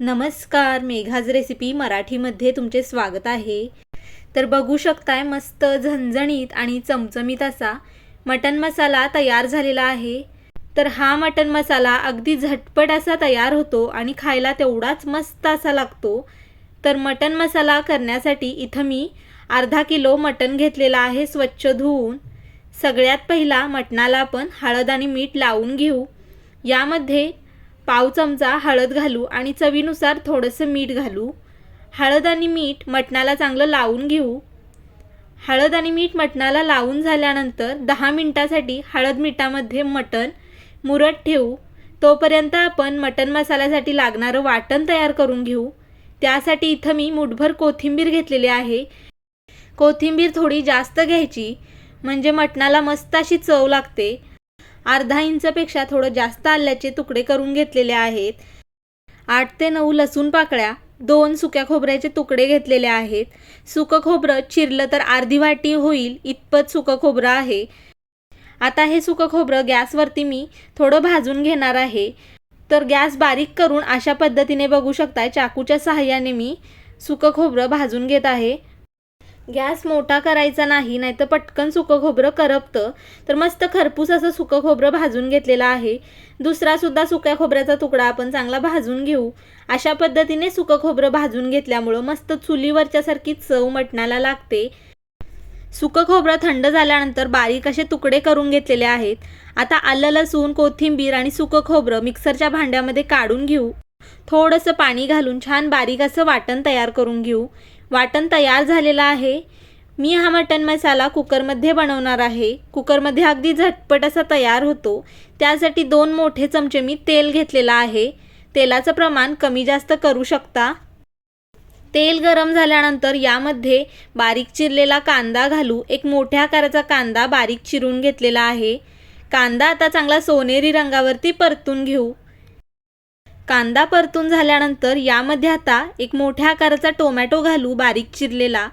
नमस्कार मेघाज रेसिपी मराठीमध्ये तुमचे स्वागत आहे. तर बघू शकताय मस्त झणझणीत आणि चमचमीत असा मटन मसाला तयार झालेला आहे. तर हा मटन मसाला अगदी झटपट असा तयार होतो आणि खायला तेवढाच मस्त असा लागतो. तर मटन मसाला करण्यासाठी इथं मी अर्धा किलो मटन घेतलेला आहे स्वच्छ धुवून. सगळ्यात पहिला मटणाला आपण हळद आणि मीठ लावून घेऊ. यामध्ये पाव चमचा हळद घालू आणि चवीनुसार थोडंसं मीठ घालू. हळद आणि मीठ मटणाला चांगलं लावून घेऊ. हळद आणि मीठ मटणाला लावून झाल्यानंतर दहा मिनटासाठी हळद मिठामध्ये मटण मुरत ठेवू. तोपर्यंत आपण मटण मसाल्यासाठी लागणारं वाटण तयार करून घेऊ. त्यासाठी इथं मी मुठभर कोथिंबीर घेतलेली आहे. कोथिंबीर थोडी जास्त घ्यायची म्हणजे मटणाला मस्त अशी चव लागते. अर्धा इंचपेक्षा थोडं जास्त आल्याचे तुकडे करून घेतलेले आहेत. आठ ते नऊ लसूण पाकळ्या दोन सुक्या खोबऱ्याचे तुकडे घेतलेले आहेत. सुकं खोबरं चिरलं तर अर्धी वाटी होईल इतपत सुकं खोबरं आहे. आता हे सुकं खोबरं गॅसवरती मी थोडं भाजून घेणार आहे. तर गॅस बारीक करून अशा पद्धतीने बघू शकताय चाकूच्या सहाय्याने मी सुकं खोबरं भाजून घेत आहे. गॅस मोठा करायचा नाही नाहीतर पटकन सुकं खोबरं करपतं. तर मस्त खरपूस असं सुकं खोबरं भाजून घेतलेलं आहे. दुसरा सुद्धा सुक्या खोबऱ्याचा तुकडा आपण चांगला भाजून घेऊ. अशा पद्धतीने सुकं खोबरं भाजून घेतल्यामुळं मस्त चुलीवरच्यासारखी चव मटणाला लागते. सुकं खोबरं थंड झाल्यानंतर बारीक असे तुकडे करून घेतलेले आहेत. आता आलं लसूण कोथिंबीर आणि सुकं खोबरं मिक्सरच्या भांड्यामध्ये काढून घेऊ. थोडंसं पाणी घालून छान बारीक असं वाटण तयार करून घेऊ. वाटण तयार झालेलं आहे. मी हा मटण मसाला कुकरमध्ये बनवणार आहे. कुकरमध्ये अगदी झटपट असा तयार होतो. त्यासाठी दोन मोठे चमचे मी तेल घेतलेलं आहे. तेलाचं प्रमाण कमी जास्त करू शकता? तेल गरम झाल्यानंतर यामध्ये बारीक चिरलेला कांदा घालू. एक मोठ्या आकाराचा कांदा बारीक चिरून घेतलेला आहे. कांदा आता चांगला सोनेरी रंगावरती परतून घेऊ. कांदा परतून झाल्यानंतर यामध्ये आता एक मोठ्या आकाराचा टोमॅटो घालू बारीक चिरलेला.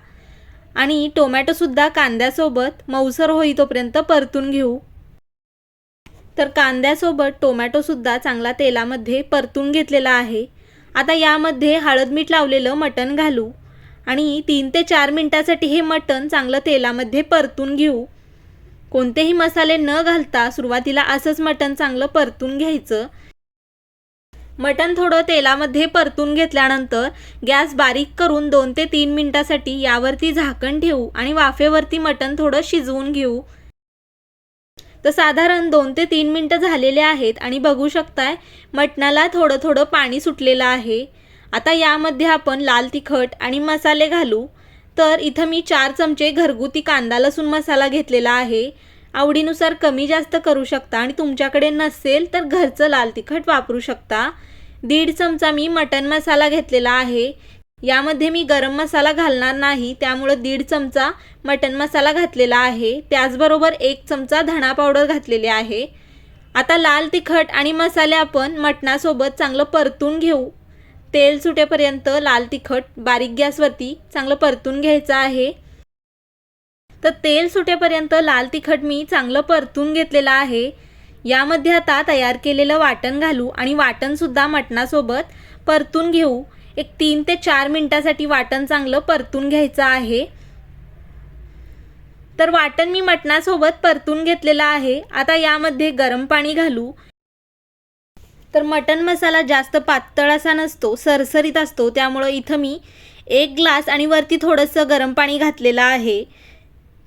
आणि टोमॅटोसुद्धा कांद्यासोबत मऊसर होई तोपर्यंत परतून घेऊ. तर कांद्यासोबत टोमॅटोसुद्धा चांगला तेलामध्ये परतून घेतलेला आहे. आता यामध्ये हळद मीठ लावलेलं मटण घालू. आणि तीन ते चार मिनटासाठी हे मटण चांगलं तेलामध्ये परतून घेऊ. कोणतेही मसाले न घालता सुरुवातीला असंच मटण चांगलं परतून घ्यायचं. मटण थोडं तेलामध्ये परतून घेतल्यानंतर गॅस बारीक करून दोन ते तीन मिनटासाठी यावरती झाकण ठेवू आणि वाफेवरती मटण थोडं शिजवून घेऊ. तर साधारण दोन ते तीन मिनटं झालेले आहेत आणि बघू शकताय मटणाला थोडं थोडं पाणी सुटलेलं आहे. आता यामध्ये आपण लाल तिखट आणि मसाले घालू. तर इथं मी चार चमचे घरगुती कांदा लसूण मसाला घेतलेला आहे. आवडीनुसार कमी जास्त करू शकता आणि तुमच्याकडे नसेल तर घरचं लाल तिखट वापरू शकता. दीड चमचा मी मटन मसाला घेतलेला आहे. यामध्ये मी गरम मसाला घालणार नाही त्यामुळं दीड चमचा मटन मसाला घातलेला आहे. त्याचबरोबर एक चमचा धणा पावडर घातलेले आहे. आता लाल तिखट आणि मसाले आपण मटणासोबत चांगलं परतून घेऊ. तेल सुटेपर्यंत लाल तिखट बारीक गॅसवरती चांगलं परतून घ्यायचं आहे. तर तेल सुटेपर्यंत लाल तिखट मी चांगलं परतून घेतलेलं आहे. यामध्ये आता तयार केलेलं वाटण घालू आणि वाटणसुद्धा मटणासोबत परतून घेऊ. एक तीन ते चार मिनटासाठी वाटण चांगलं परतून घ्यायचं आहे. तर वाटण मी मटणासोबत परतून घेतलेलं आहे. आता यामध्ये गरम पाणी घालू. तर मटण मसाला जास्त पातळ असा नसतो सरसरीत असतो. त्यामुळं इथं मी एक ग्लास आणि वरती थोडंसं गरम पाणी घातलेलं आहे.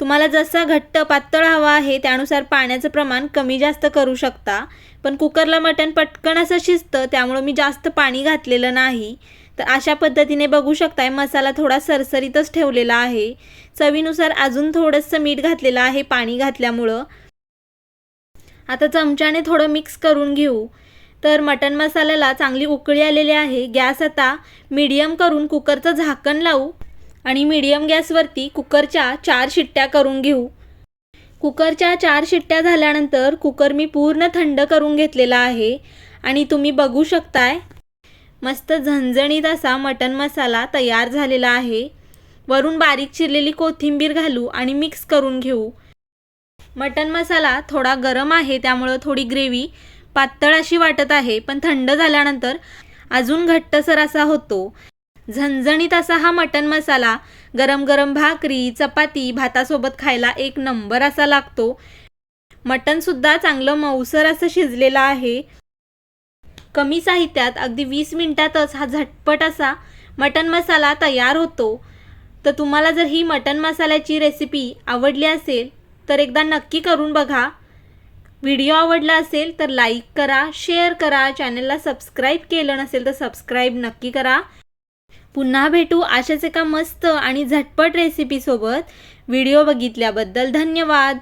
तुम्हाला जसा घट्ट पातळ हवा आहे त्यानुसार पाण्याचं प्रमाण कमी जास्त करू शकता. पण कुकरला मटण पटकन असं शिजतं त्यामुळं मी जास्त पाणी घातलेलं नाही. तर अशा पद्धतीने बघू शकताय मसाला थोडा सरसरीतच ठेवलेला आहे. चवीनुसार अजून थोडंसं मीठ घातलेलं आहे पाणी घातल्यामुळं. आता चमच्याने थोडं मिक्स करून घेऊ. तर मटण मसाल्याला चांगली उकळी आलेली आहे. गॅस आता मीडियम करून कुकरचं झाकण लावू. आणि मीडियम गॅसवरती कुकरच्या चार शिट्ट्या करून घेऊ. कुकरच्या चार शिट्ट्या झाल्यानंतर कुकर मी पूर्ण थंड करून घेतलेला आहे आणि तुम्ही बघू शकताय मस्त झणझणीत असा मटन मसाला तयार झालेला आहे. वरून बारीक चिरलेली कोथिंबीर घालू आणि मिक्स करून घेऊ. मटन मसाला थोडा गरम आहे त्यामुळं थोडी ग्रेव्ही पातळ अशी वाटत आहे पण थंड झाल्यानंतर अजून घट्टसर असा होतो. झणझणीत असा हा मटन मसाला. गरम गरम भाकरी चपाती भातासोबत खायला एक नंबर असा लागतो. मटणसुद्धा चांगलं मऊसर असं शिजलेलं आहे. कमी साहित्यात अगदी वीस मिनिटातच हा झटपट असा मटन मसाला तयार होतो. तर तुम्हाला जर ही मटन मसाल्याची रेसिपी आवडली असेल तर एकदा नक्की करून बघा. व्हिडिओ आवडला असेल तर लाईक करा शेअर करा चॅनलला सबस्क्राईब केलं नसेल तर सबस्क्राईब नक्की करा. पुन्हा भेटू. अशाच एका मस्त आणि झटपट रेसिपीसोबत व्हिडिओ बघितल्याबद्दल धन्यवाद.